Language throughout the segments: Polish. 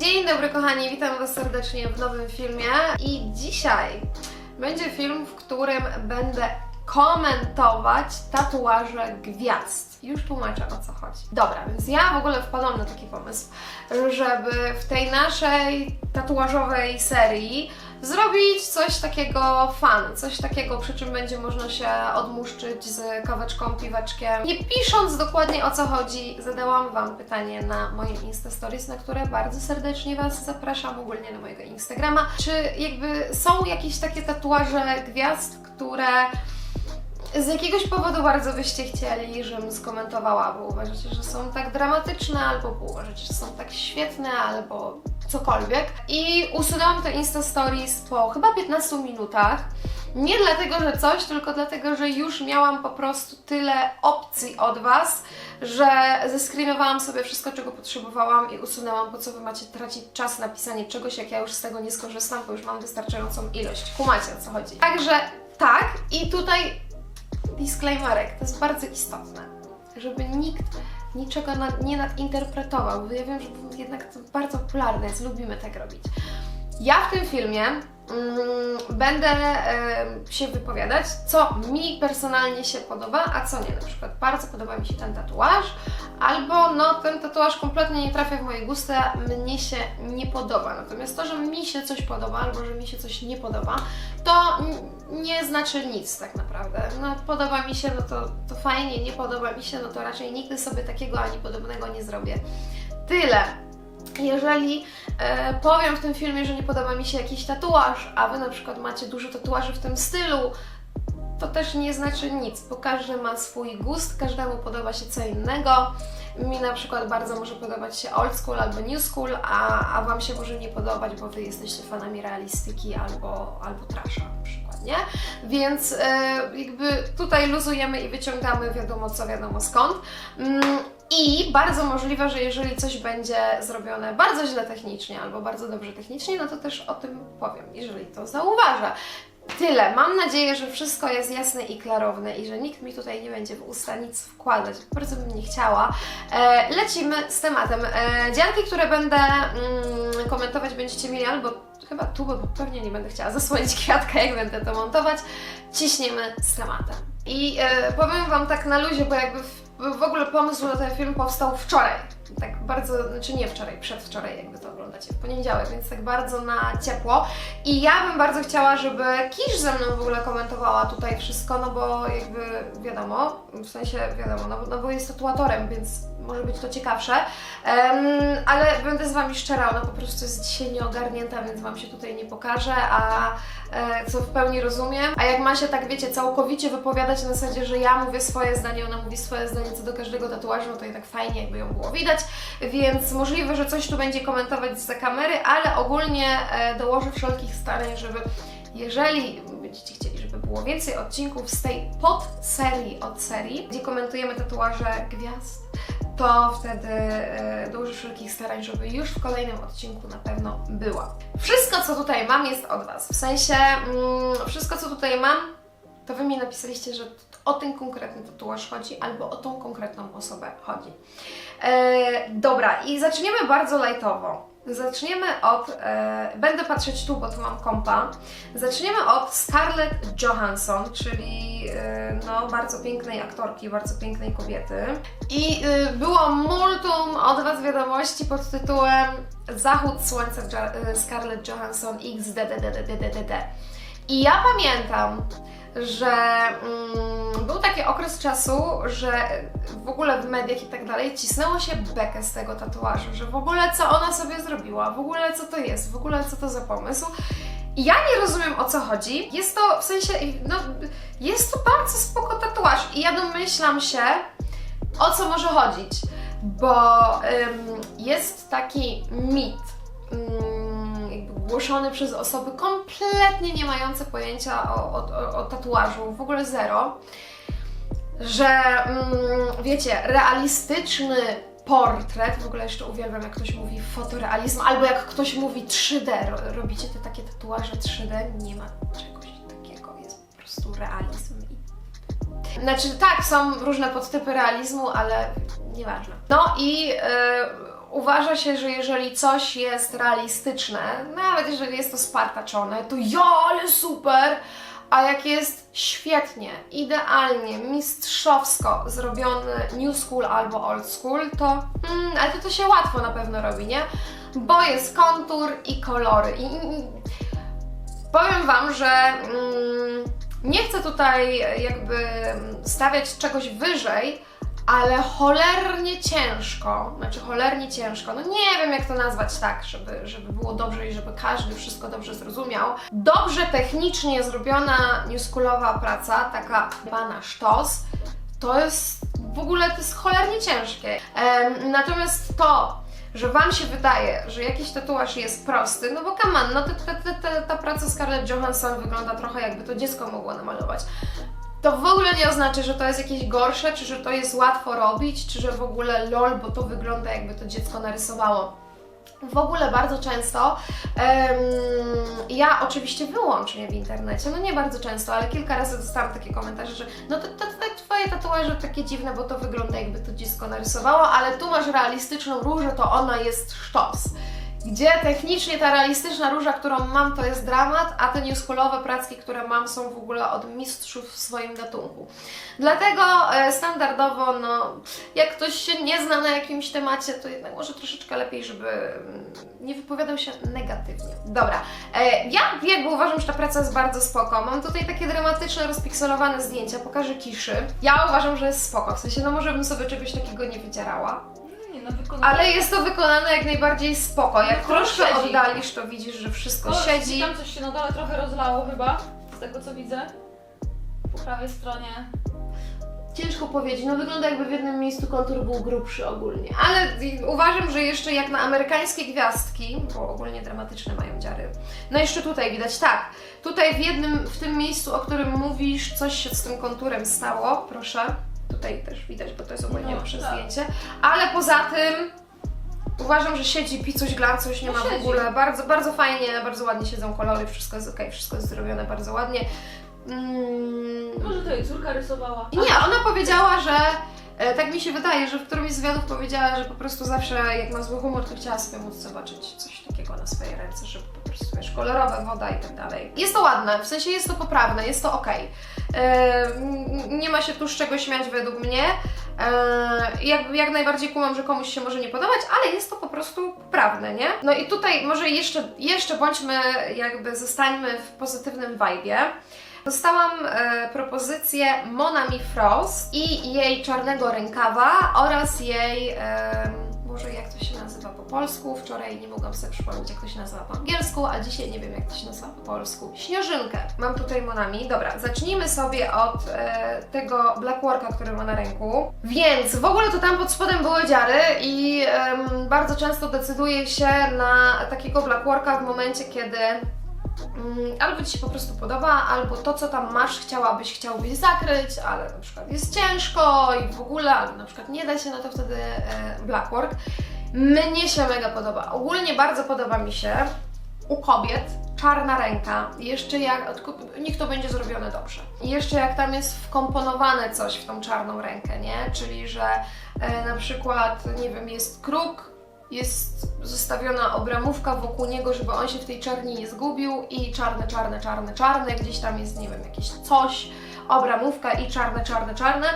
Dzień dobry kochani, witam Was serdecznie w nowym filmie i dzisiaj będzie film, w którym będę komentować tatuaże gwiazd. Już tłumaczę o co chodzi. Dobra, więc ja w ogóle wpadłam na taki pomysł, żeby w tej naszej tatuażowej serii zrobić coś takiego fun, coś takiego, przy czym będzie można się odmuszczyć z kaweczką, piweczkiem. Nie pisząc dokładnie o co chodzi, zadałam Wam pytanie na moim Insta Stories, na które bardzo serdecznie Was zapraszam, ogólnie na mojego Instagrama. Czy jakby są jakieś takie tatuaże gwiazd, które z jakiegoś powodu bardzo byście chcieli, żebym skomentowała, bo uważacie, że są tak dramatyczne, albo bo uważacie, że są tak świetne, albo cokolwiek. I usunęłam te Insta Stories po chyba 15 minutach. Nie dlatego, że coś, tylko dlatego, że już miałam po prostu tyle opcji od Was, że zescreenowałam sobie wszystko, czego potrzebowałam i usunęłam, po co Wy macie tracić czas na pisanie czegoś, jak ja już z tego nie skorzystam, bo już mam wystarczającą ilość. Kumacie o co chodzi. Także tak i tutaj disclaimerek, to jest bardzo istotne, żeby nikt niczego nie nadinterpretował, bo ja wiem, że jednak to bardzo popularne jest, lubimy tak robić. Ja w tym filmie będę em, się wypowiadać, co mi personalnie się podoba, a co nie. Na przykład bardzo podoba mi się ten tatuaż, albo no ten tatuaż kompletnie nie trafia w moje gusty, a mnie się nie podoba. Natomiast to, że mi się coś podoba, albo że mi się coś nie podoba, to nie znaczy nic tak naprawdę. No podoba mi się, no to, to fajnie, nie podoba mi się, no to raczej nigdy sobie takiego ani podobnego nie zrobię. Tyle. Jeżeli e, powiem w tym filmie, że nie podoba mi się jakiś tatuaż, a Wy na przykład macie dużo tatuaży w tym stylu, to też nie znaczy nic, bo każdy ma swój gust, każdemu podoba się co innego. Mi na przykład bardzo może podobać się old school albo new school, a, a Wam się może nie podobać, bo Wy jesteście fanami realistyki albo, albo trasha na przykład, nie? Więc e, jakby tutaj luzujemy i wyciągamy wiadomo co, wiadomo skąd. Mm, I bardzo możliwe, że jeżeli coś będzie zrobione bardzo źle technicznie albo bardzo dobrze technicznie, no to też o tym powiem, jeżeli to zauważę. Tyle. Mam nadzieję, że wszystko jest jasne i klarowne i że nikt mi tutaj nie będzie w usta nic wkładać. Bardzo bym nie chciała. E, lecimy z tematem. E, które będę mm, komentować, będziecie mieli albo chyba tu, bo pewnie nie będę chciała zasłonić kwiatka, jak będę to montować. Ciśniemy z tematem. I e, powiem Wam tak na luzie, bo jakby w, w ogóle pomysł na ten film powstał wczoraj. Tak bardzo, znaczy nie wczoraj, przedwczoraj, jakby to oglądacie w poniedziałek, więc tak bardzo na ciepło. I ja bym bardzo chciała, żeby Kisz ze mną w ogóle komentowała tutaj wszystko, no bo jakby wiadomo, w sensie wiadomo, no, bo- no bo jest tatuatorem, więc może być to ciekawsze. Em, ale będę z Wami szczera, ona po prostu jest dzisiaj nieogarnięta, więc Wam się tutaj nie pokaże, a e, co w pełni rozumiem. A jak ma się tak, wiecie, całkowicie wypowiadać na zasadzie, że ja mówię swoje zdanie, ona mówi swoje zdanie co do każdego tatuażu, no to i tak fajnie, jakby ją było widać, więc możliwe, że coś tu będzie komentować za kamery, ale ogólnie e, dołożę wszelkich starań, żeby jeżeli będziecie chcieli, żeby było więcej odcinków z tej podserii od serii, gdzie komentujemy tatuaże gwiazd, to wtedy e, dołożę wszelkich starań, żeby już w kolejnym odcinku na pewno była. Wszystko, co tutaj mam, jest od Was. W sensie, mm, wszystko, co tutaj mam, to Wy mi napisaliście, że o ten konkretny tatuaż chodzi, albo o tą konkretną osobę chodzi. E, dobra, i zaczniemy bardzo lightowo. Zaczniemy od. E, będę patrzeć tu, bo tu mam kompa. Zaczniemy od Scarlett Johansson, czyli e, no, bardzo pięknej aktorki, bardzo pięknej kobiety. I e, było multum od Was wiadomości pod tytułem Zachód Słońca e, Scarlett Johansson XDDDDDDD. I ja pamiętam, że mm, był taki okres czasu, że w ogóle w mediach i tak dalej cisnęło się bekę z tego tatuażu, że w ogóle co ona sobie zrobiła, w ogóle co to jest, w ogóle co to za pomysł. I ja nie rozumiem o co chodzi. Jest to w sensie, no, jest to bardzo spoko tatuaż i ja domyślam się, o co może chodzić, bo ym, jest taki mit, ym, jakby głoszony przez osoby kompletnie nie mające pojęcia o, o, o, tatuażu, w ogóle zero, że mm, wiecie, realistyczny portret, w ogóle jeszcze uwielbiam jak ktoś mówi fotorealizm, albo jak ktoś mówi 3D, Ro- robicie te takie tatuaże 3D, nie ma czegoś takiego, jest po prostu realizm znaczy tak, są różne podtypy realizmu, ale nieważne. No i e, uważa się, że jeżeli coś jest realistyczne, nawet jeżeli jest to spartaczone, to ja, ale super! A jak jest świetnie, idealnie, mistrzowsko zrobiony new school albo old school, to mm, ale to, to się łatwo na pewno robi, nie? Bo jest kontur i kolory. I, i, powiem Wam, że mm, nie chcę tutaj jakby stawiać czegoś wyżej, ale cholernie ciężko, znaczy cholernie ciężko, no nie wiem jak to nazwać tak, żeby, żeby było dobrze i żeby każdy wszystko dobrze zrozumiał. Dobrze technicznie zrobiona newschoolowa praca, taka pana sztos, to jest w ogóle to jest cholernie ciężkie. Natomiast to, że Wam się wydaje, że jakiś tatuaż jest prosty, no bo come on, no ta, ta, ta, ta praca Scarlett Johansson wygląda trochę jakby to dziecko mogło namalować. To w ogóle nie oznacza, że to jest jakieś gorsze, czy że to jest łatwo robić, czy że w ogóle lol, bo to wygląda jakby to dziecko narysowało. W ogóle bardzo często em, ja oczywiście wyłącznie w internecie, no nie bardzo często, ale kilka razy dostałam takie komentarze, że no to, to, to twoje tatuaże takie dziwne, bo to wygląda jakby to dziecko narysowało, ale tu masz realistyczną różę, to ona jest sztos. Gdzie technicznie ta realistyczna róża, którą mam, to jest dramat, a te newschoolowe pracki, które mam, są w ogóle od mistrzów w swoim gatunku. Dlatego e, standardowo, no, jak ktoś się nie zna na jakimś temacie, to jednak może troszeczkę lepiej, żeby mm, nie wypowiadał się negatywnie. Dobra, e, ja jakby uważam, że ta praca jest bardzo spoko. Mam tutaj takie dramatyczne, rozpikselowane zdjęcia, pokażę kiszy. Ja uważam, że jest spoko, w sensie, no może bym sobie czegoś takiego nie wydzierała. Nie, no wykonanie. Ale jest to wykonane jak najbardziej spoko. Jak No, troszkę siedzi. oddalisz, to widzisz, że wszystko O, siedzi. Tam coś się na dole trochę rozlało chyba, z tego co widzę. Po prawej stronie. Ciężko powiedzieć, no wygląda jakby w jednym miejscu kontur był grubszy ogólnie. Ale i- uważam, że jeszcze jak na amerykańskie gwiazdki, bo ogólnie dramatyczne mają dziary. No jeszcze tutaj widać, tak. Tutaj w jednym, w tym miejscu, o którym mówisz, coś się z tym konturem stało, proszę. Tutaj też widać, bo to jest ogólnie No, lepsze tak. zdjęcie. Ale poza tym uważam, że siedzi picuś glancuś, nie No ma w siedzi. ogóle. Bardzo, bardzo fajnie, bardzo ładnie siedzą kolory, wszystko jest ok, wszystko jest zrobione bardzo ładnie. Mm, Może to jej córka rysowała. nie, ona powiedziała, że e, tak mi się wydaje, że w którymś z wywiadów powiedziała, że po prostu zawsze jak ma zły humor, to chciała sobie móc zobaczyć coś takiego na swojej ręce, żeby wiesz, kolorowe, woda i tak dalej. Jest to ładne, w sensie jest to poprawne, jest to. E, n- Nie ma się tu z czego śmiać według mnie. E, Jak, jak najbardziej kumam, że komuś się może nie podobać, ale jest to po prostu poprawne, nie? No i tutaj może jeszcze, jeszcze bądźmy, jakby zostańmy w pozytywnym vibe'ie. Dostałam e, propozycję Monami Frost i jej czarnego rękawa oraz jej, e, może jak to się nazywa po polsku, wczoraj nie mogłam sobie przypomnieć jak to się nazywa po angielsku, a dzisiaj nie wiem jak to się nazywa po polsku. Śnieżynkę mam tutaj Monami. Dobra, zacznijmy sobie od e, tego blackworka, który ma na ręku. Więc w ogóle to tam pod spodem były dziary i em, bardzo często decyduje się na takiego blackworka w momencie, kiedy albo Ci się po prostu podoba, albo to, co tam masz, chciałabyś, chciałbyś zakryć, ale na przykład jest ciężko i w ogóle, albo na przykład nie da się na to wtedy e, blackwork. Mnie się mega podoba. Ogólnie bardzo podoba mi się u kobiet czarna ręka. Jeszcze jak, niech to będzie zrobione dobrze. Jeszcze jak tam jest wkomponowane coś w tą czarną rękę, nie? Czyli, że e, na przykład, nie wiem, jest kruk, jest zostawiona obramówka wokół niego, żeby on się w tej czerni nie zgubił i czarne, czarne, czarne, czarne, gdzieś tam jest, nie wiem, jakieś coś, obramówka i czarne, czarne, czarne.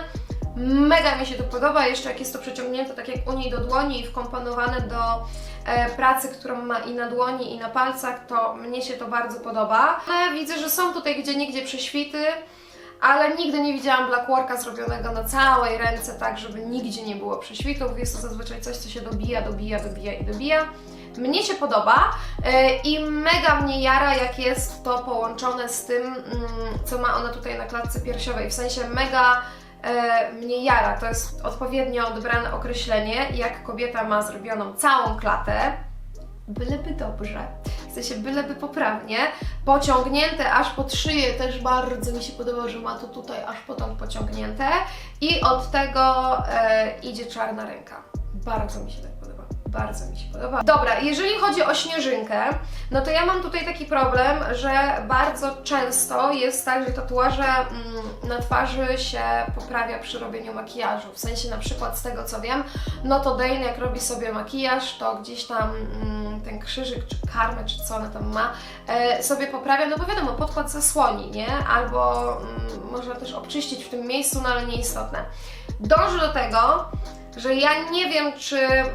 Mega mi się to podoba, jeszcze jak jest to przeciągnięte tak jak u niej do dłoni i wkomponowane do e, pracy, którą ma i na dłoni i na palcach, to mnie się to bardzo podoba. Ale widzę, że są tutaj gdzie niegdzie prześwity, ale nigdy nie widziałam blackworka zrobionego na całej ręce, tak żeby nigdzie nie było prześwitów. Jest to zazwyczaj coś, co się dobija, dobija, dobija i dobija. Mnie się podoba e, i mega mnie jara, jak jest to połączone z tym, mm, co ma ona tutaj na klatce piersiowej. W sensie mega e, mnie jara. To jest odpowiednio odebrane określenie, jak kobieta ma zrobioną całą klatę, byleby dobrze, w sensie byleby poprawnie, pociągnięte aż pod szyję, też bardzo mi się podoba, że ma to tutaj aż potąd pociągnięte i od tego e, idzie czarna ręka. Bardzo mi się tak podoba. Bardzo mi się podoba. Dobra, jeżeli chodzi o śnieżynkę, no to ja mam tutaj taki problem, że bardzo często jest tak, że tatuaże mm, na twarzy się poprawia przy robieniu makijażu. W sensie na przykład z tego co wiem, no to Dane jak robi sobie makijaż, to gdzieś tam mm, ten krzyżyk, czy karmę, czy co ona tam ma, e, sobie poprawia, no bo wiadomo, podkład zasłoni, nie? Albo mm, można też obczyścić w tym miejscu, no ale nieistotne. Dążę do tego, że ja nie wiem, czy mm,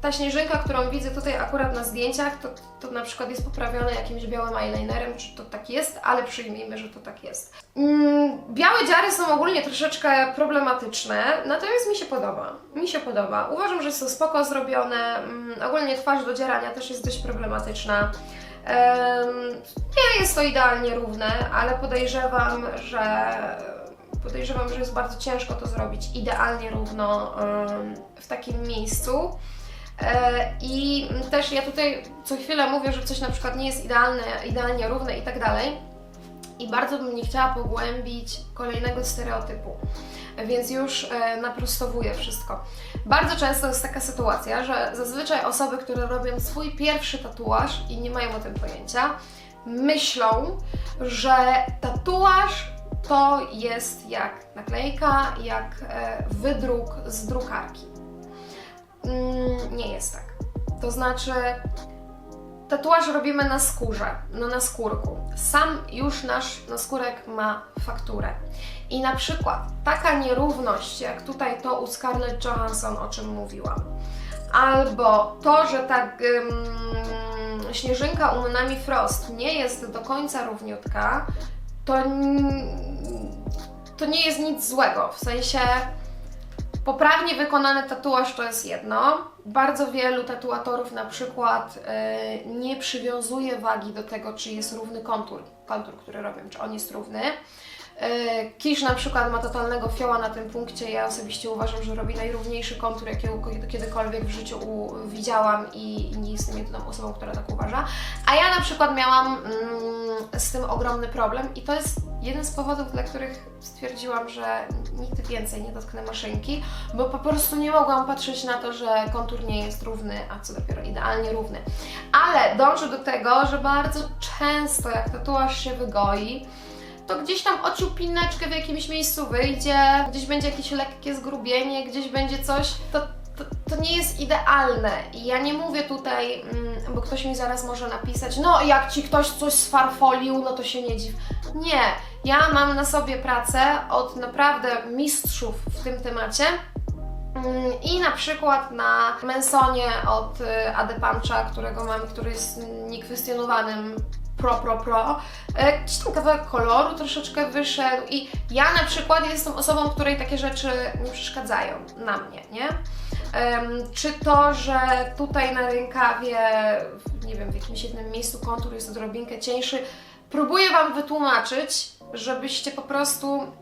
ta śnieżynka, którą widzę tutaj akurat na zdjęciach, to, to na przykład jest poprawione jakimś białym eyelinerem, czy to tak jest, ale przyjmijmy, że to tak jest. Mm, białe dziary są ogólnie troszeczkę problematyczne, natomiast mi się podoba. Mi się podoba. Uważam, że są spoko zrobione. Mm, ogólnie twarz do dzierania też jest dość problematyczna. Em, nie jest to idealnie równe, ale podejrzewam, że podejrzewam, że jest bardzo ciężko to zrobić idealnie równo w takim miejscu. E, I też ja tutaj co chwilę mówię, że coś na przykład nie jest idealne, idealnie równe i tak dalej. I bardzo bym nie chciała pogłębić kolejnego stereotypu, więc już e, naprostowuję wszystko. Bardzo często jest taka sytuacja, że zazwyczaj osoby, które robią swój pierwszy tatuaż i nie mają o tym pojęcia, myślą, że tatuaż to jest jak naklejka, jak e, wydruk z drukarki. Mm, nie jest tak. To znaczy, tatuaż robimy na skórze, no na skórku. Sam już nasz naskórek ma fakturę. I na przykład taka nierówność, jak tutaj to u Scarlett Johansson, o czym mówiłam, albo to, że ta ym, śnieżynka u Nami Frost nie jest do końca równiutka, to, to nie jest nic złego. W sensie poprawnie wykonany tatuaż to jest jedno. Bardzo wielu tatuatorów na przykład y, nie przywiązuje wagi do tego, czy jest równy kontur, kontur, który robią, czy on jest równy. Y, Kisz na przykład ma totalnego fioła na tym punkcie. Ja osobiście uważam, że robi najrówniejszy kontur, jakiego kiedykolwiek w życiu widziałam i nie jestem jedyną osobą, która tak uważa. A ja na przykład miałam mm, z tym ogromny problem i to jest jeden z powodów, dla których stwierdziłam, że nigdy więcej nie dotknę maszynki, bo po prostu nie mogłam patrzeć na to, że kontur nie jest równy, a co dopiero idealnie równy. Ale dążę do tego, że bardzo często jak tatuaż się wygoi, to gdzieś tam ociupineczkę w jakimś miejscu wyjdzie, gdzieś będzie jakieś lekkie zgrubienie, gdzieś będzie coś, to, to, to nie jest idealne. I ja nie mówię tutaj, mm, bo ktoś mi zaraz może napisać, no jak ci ktoś coś sfarfolił, no to się nie dziw. Nie, ja mam na sobie pracę od naprawdę mistrzów w tym temacie. Mm, I na przykład na Mensonie od y, Adepancha, którego mam, który jest niekwestionowanym pro, pro, pro, e, gdzieś tam kawałek koloru troszeczkę wyszedł i ja na przykład jestem osobą, której takie rzeczy nie przeszkadzają na mnie, nie? Czy to, że tutaj na rękawie, nie wiem, w jakimś jednym miejscu kontur jest odrobinkę cieńszy, próbuję Wam wytłumaczyć, żebyście po prostu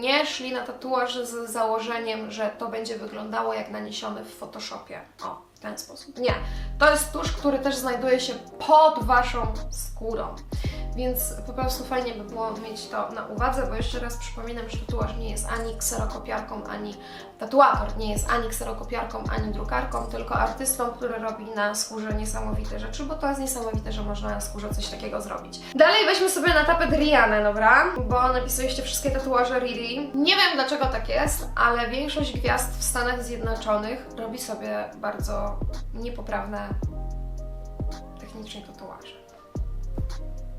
nie szli na tatuaż z założeniem, że to będzie wyglądało jak naniesione w Photoshopie. O, w ten sposób. Nie. To jest tusz, który też znajduje się pod Waszą skórą. Więc po prostu fajnie by było mieć to na uwadze, bo jeszcze raz przypominam, że tatuaż nie jest ani kserokopiarką, ani tatuator nie jest ani kserokopiarką, ani drukarką, tylko artystą, który robi na skórze niesamowite rzeczy, bo to jest niesamowite, że można na skórze coś takiego zrobić. Dalej weźmy sobie na tapet Rihanna, dobra? Bo napisaliście wszystkie tatuaże Riri. Nie wiem dlaczego tak jest, ale większość gwiazd w Stanach Zjednoczonych robi sobie bardzo niepoprawne technicznie tatuaże.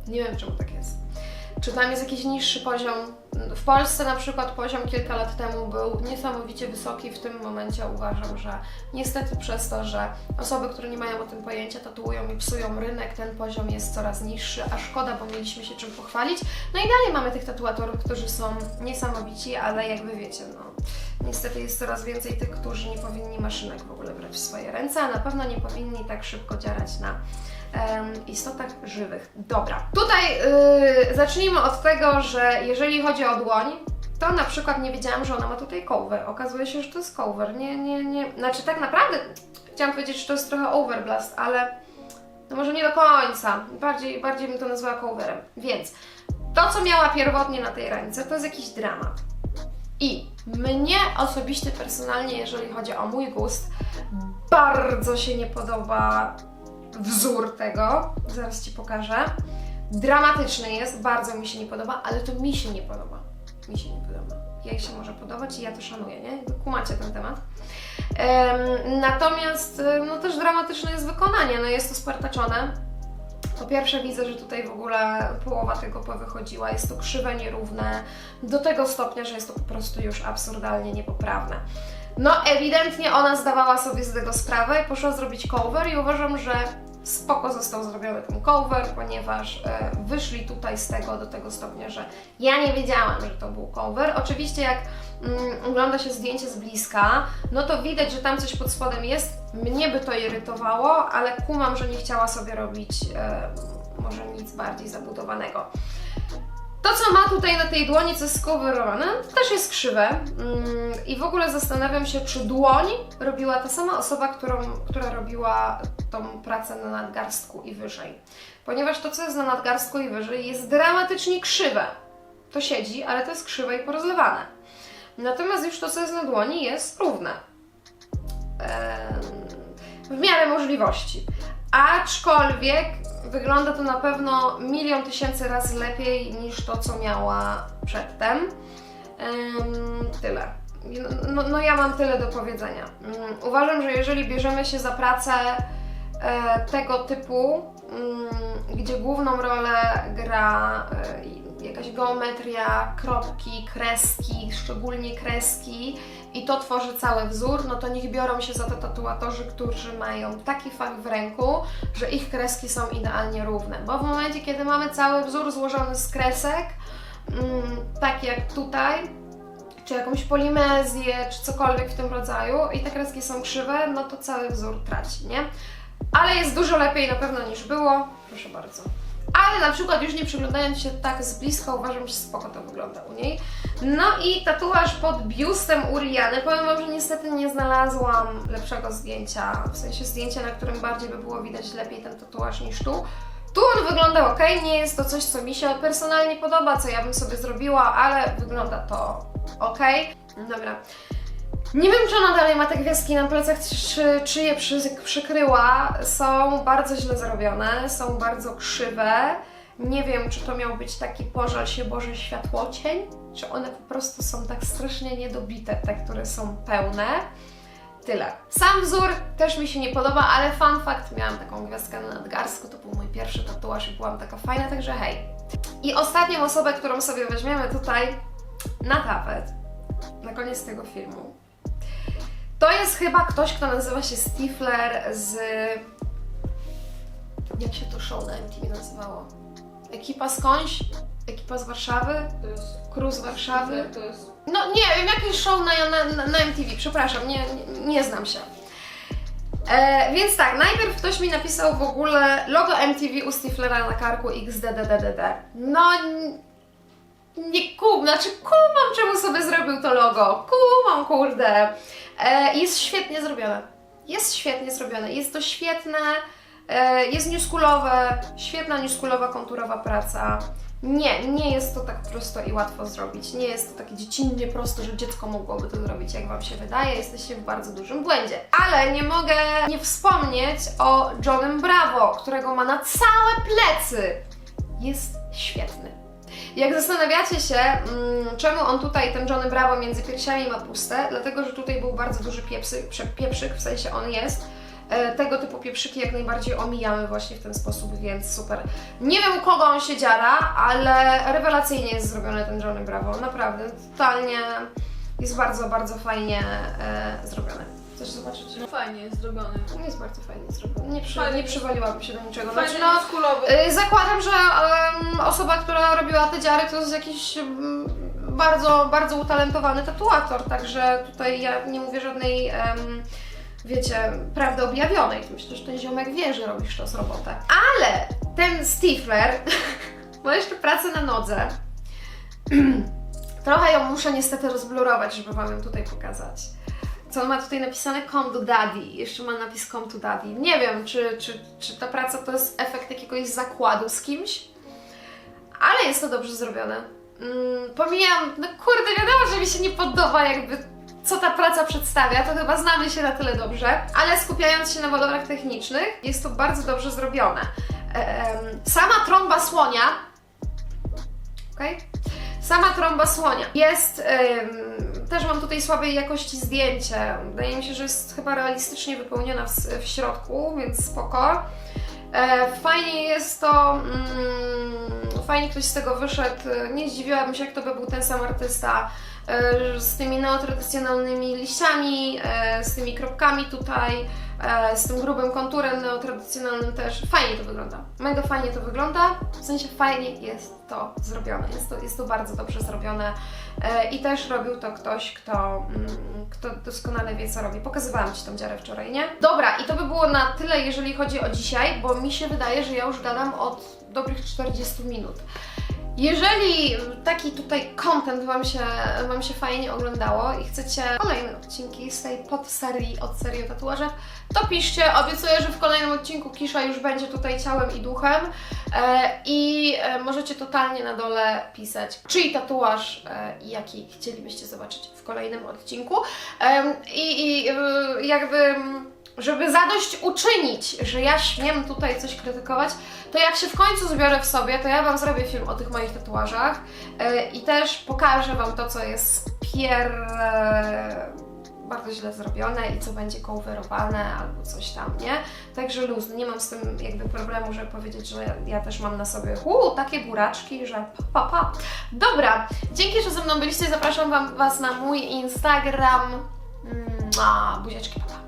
Nie wiem, czemu tak jest. Czy tam jest jakiś niższy poziom? W Polsce na przykład poziom kilka lat temu był niesamowicie wysoki. W tym momencie uważam, że niestety przez to, że osoby, które nie mają o tym pojęcia, tatuują i psują rynek, ten poziom jest coraz niższy, a szkoda, bo mieliśmy się czym pochwalić. No i dalej mamy tych tatuatorów, którzy są niesamowici, ale jakby wiecie, no niestety jest coraz więcej tych, którzy nie powinni maszynek w ogóle brać w swoje ręce, a na pewno nie powinni tak szybko dzierać na em, istotach żywych. Dobra, tutaj yy, zacznijmy od tego, że jeżeli chodzi o dłoń, to na przykład nie wiedziałam, że ona ma tutaj cover. Okazuje się, że to jest cover. Nie, nie, nie. Znaczy tak naprawdę chciałam powiedzieć, że to jest trochę overblast, ale no może nie do końca. Bardziej, bardziej bym to nazwała coverem. Więc to, co miała pierwotnie na tej ręce, to jest jakiś dramat. I mnie osobiście, personalnie, jeżeli chodzi o mój gust, bardzo się nie podoba wzór tego. Zaraz Ci pokażę. Dramatyczny jest, bardzo mi się nie podoba, ale to mi się nie podoba. Mi się nie podoba. Jak się może podobać i ja to szanuję, nie? Kumacie ten temat. Em, natomiast no też dramatyczne jest wykonanie, no jest to spartaczone. Po pierwsze widzę, że tutaj w ogóle połowa tego powychodziła, jest to krzywe, nierówne, do tego stopnia, że jest to po prostu już absurdalnie niepoprawne. No ewidentnie ona zdawała sobie z tego sprawę i poszła zrobić cover i uważam, że spoko został zrobiony ten cover, ponieważ e, wyszli tutaj z tego do tego stopnia, że ja nie wiedziałam, że to był cover. Oczywiście jak mm, ogląda się zdjęcie z bliska, no to widać, że tam coś pod spodem jest. Mnie by to irytowało, ale kumam, że nie chciała sobie robić e, może nic bardziej zabudowanego. To, co ma tutaj na tej dłoni, co jest skowerowane, też jest krzywe. Mm, I w ogóle zastanawiam się, czy dłoń robiła ta sama osoba, którą, która robiła tą pracę na nadgarstku i wyżej. Ponieważ to, co jest na nadgarstku i wyżej, jest dramatycznie krzywe. To siedzi, ale to jest krzywe i porozlewane. Natomiast już to, co jest na dłoni, jest równe. W miarę możliwości. Aczkolwiek wygląda to na pewno milion tysięcy razy lepiej niż to, co miała przedtem. Em, tyle. No, no, no ja mam tyle do powiedzenia. Mm, Uważam, że jeżeli bierzemy się za pracę e, tego typu, mm, gdzie główną rolę gra e, jakaś geometria, kropki, kreski, szczególnie kreski i to tworzy cały wzór, no to niech biorą się za to tatuatorzy, którzy mają taki fach w ręku, że ich kreski są idealnie równe. Bo w momencie, kiedy mamy cały wzór złożony z kresek, mm, tak jak tutaj, czy jakąś polimezję, czy cokolwiek w tym rodzaju i te kreski są krzywe, no to cały wzór traci, nie? Ale jest dużo lepiej na pewno niż było. Proszę bardzo. Ale na przykład już nie przyglądając się tak z bliska, uważam, że spoko to wygląda u niej. No i tatuaż pod biustem Uriany. Powiem Wam, że niestety nie znalazłam lepszego zdjęcia, w sensie zdjęcia, na którym bardziej by było widać lepiej ten tatuaż niż tu. Tu on wygląda ok, nie jest to coś, co mi się personalnie podoba, co ja bym sobie zrobiła, ale wygląda to ok. Dobra. Nie wiem, czy ona dalej ma te gwiazdki na plecach, czy, czy je przy, przykryła. Są bardzo źle zrobione, są bardzo krzywe. Nie wiem, czy to miał być taki pożal się Boże światłocień, czy one po prostu są tak strasznie niedobite, te, które są pełne. Tyle. Sam wzór też mi się nie podoba, ale fun fact, miałam taką gwiazdkę na nadgarstku, to był mój pierwszy tatuaż i byłam taka fajna, także hej. I ostatnią osobę, którą sobie weźmiemy tutaj na tapet, na koniec tego filmu, to jest chyba ktoś, kto nazywa się Stifler z... Jak się to show na MTV nazywało? Ekipa skądś? Ekipa z Warszawy? To jest... Z Warszawy? To jest... No nie wiem, jakiś show na, na, na MTV, przepraszam, nie, nie, nie znam się. E, więc tak, najpierw ktoś mi napisał w ogóle logo MTV u Stiflera na karku XDDDDD. No, nie kum, znaczy kumam, czemu sobie zrobił to logo. Kumam, kurde. E, jest świetnie zrobione. Jest świetnie zrobione. Jest to świetne, e, jest newschoolowe, świetna newschoolowa, konturowa praca. Nie, nie jest to tak prosto i łatwo zrobić. Nie jest to takie dziecinnie proste, że dziecko mogłoby to zrobić, jak Wam się wydaje. Jesteście w bardzo dużym błędzie. Ale nie mogę nie wspomnieć o Johnem Bravo, którego ma na całe plecy. Jest świetny. Jak zastanawiacie się, mm, czemu on tutaj, ten Johnny Bravo między piersiami ma puste, dlatego, że tutaj był bardzo duży piepsy, pieprzyk, w sensie on jest. E, Tego typu pieprzyki jak najbardziej omijamy właśnie w ten sposób, więc super. Nie wiem u kogo on się dziara, ale rewelacyjnie jest zrobiony ten Johnny Bravo, naprawdę, totalnie jest bardzo, bardzo fajnie e, zrobiony. Chcesz zobaczyć? No fajnie jest zrobiony. Jest bardzo fajnie zrobiony. Nie, przy, Fajnie. nie przywaliłabym się do niczego. Fajnie Znaczy, no, jest kulowy. Y, Zakładam, że em, osoba, która robiła te dziary, to jest jakiś bardzo, bardzo utalentowany tatuator, także tutaj ja nie mówię żadnej, em, wiecie, prawdy objawionej. Myślę, że ten ziomek wie, że robisz to z robotę. Ale ten Stifler ma jeszcze pracę na nodze. Trochę ją muszę niestety rozblurować, żeby Wam ją tutaj pokazać. Co on ma tutaj napisane? Come to Daddy. Jeszcze ma napis Come to Daddy. Nie wiem, czy, czy, czy ta praca to jest efekt jakiegoś zakładu z kimś, ale jest to dobrze zrobione. Mm, pomijam, no kurde, wiadomo, że mi się nie podoba jakby co ta praca przedstawia, to chyba znamy się na tyle dobrze, ale skupiając się na walorach technicznych, jest to bardzo dobrze zrobione. Em, Sama trąba słonia, okej? Sama trąba słonia jest, też mam tutaj słabej jakości zdjęcie, wydaje mi się, że jest chyba realistycznie wypełniona w, w środku, więc spoko. E, Fajnie jest to, mm, fajnie ktoś z tego wyszedł. Nie zdziwiłabym się, jak to by był ten sam artysta e, z tymi neotradycjonalnymi liściami, e, z tymi kropkami tutaj, z tym grubym konturem neotradycjonalnym też. Fajnie to wygląda. Mega fajnie to wygląda. W sensie fajnie jest to zrobione. Jest to, jest to bardzo dobrze zrobione e, i też robił to ktoś, kto, mm, kto doskonale wie, co robi. Pokazywałam Ci tą dziarę wczoraj, nie? Dobra, i to by było na tyle, jeżeli chodzi o dzisiaj, bo mi się wydaje, że ja już gadam od dobrych 40 minut. Jeżeli taki tutaj content Wam się, wam się fajnie oglądało i chcecie kolejne odcinki z tej podserii od serii o tatuażach, to piszcie. Obiecuję, że w kolejnym odcinku Kisza już będzie tutaj ciałem i duchem e, i e, możecie totalnie na dole pisać, czyj tatuaż e, jaki chcielibyście zobaczyć w kolejnym odcinku. Em, I, i e, jakby, mm, żeby zadość uczynić, że ja śmiem tutaj coś krytykować, to jak się w końcu zbiorę w sobie, to ja Wam zrobię film o tych moich tatuażach e, i też pokażę Wam to, co jest pier... e, bardzo źle zrobione i co będzie coverowane albo coś tam, nie? Także luz, nie mam z tym jakby problemu, żeby powiedzieć, że ja też mam na sobie uu, takie buraczki, że pa, pa, pa. Dobra, dzięki, że ze mną byliście, zapraszam wam, Was na mój Instagram. Mua, buziaczki, pa, pa.